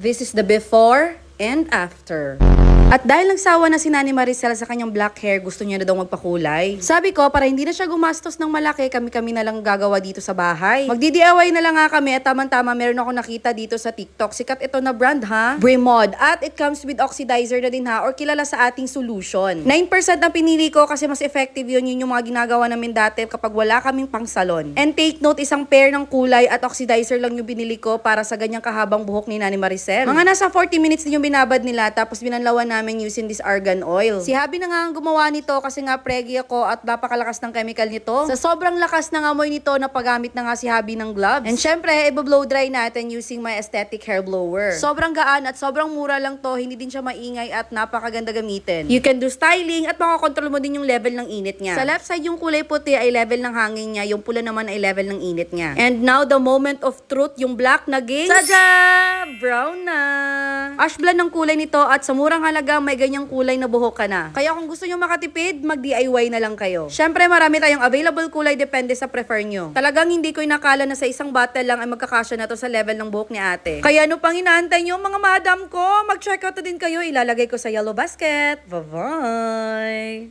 This is the before and after. At dahil nagsawa na si Nani Maricel sa kanyang black hair, gusto niya na daw magpakulay. Sabi ko, para hindi na siya gumastos ng malaki, kami-kami na lang gagawa dito sa bahay. Magdi-DIY na lang nga kami at tamang-tama meron ako nakita dito sa TikTok. Sikat ito na brand ha, Bremod. At it comes with oxidizer na din ha, or kilala sa ating solution. 9% ang pinili ko kasi mas effective yun, yun yung mga ginagawa namin dati kapag wala kaming pang salon. And take note, isang pair ng kulay at oxidizer lang yung binili ko para sa ganyang kahabang buhok ni Nani Maricel. Mga nasa 40 minutes din yung binabad nila tapos binanlawan namin using this argan oil. Si Habi na nga ang gumawa nito kasi nga pregi ako at napakalakas ng chemical nito. Sa sobrang lakas ng amoy nito, napagamit na nga si Habi ng gloves. And syempre, i-blow dry natin using my aesthetic hair blower. Sobrang gaan at sobrang mura lang to, hindi din siya maingay at napakaganda gamitin. You can do styling at makakontrol mo din yung level ng init niya. Sa left side yung kulay puti ay level ng hangin niya, yung pula naman ay level ng init niya. And now the moment of truth, yung black naging Tada! Brown na! Ash blonde ng kulay nito at sa murang halaga may ganyang kulay na buhok ka na. Kaya kung gusto nyo makatipid, mag-DIY na lang kayo. Syempre marami tayong available kulay depende sa prefer nyo. Talagang hindi ko inakala na sa isang bottle lang ay magkakasya na to sa level ng buhok ni ate. Kaya ano pang inaantay nyo mga madam ko, mag-check out na din kayo. Ilalagay ko sa yellow basket. Bye-bye!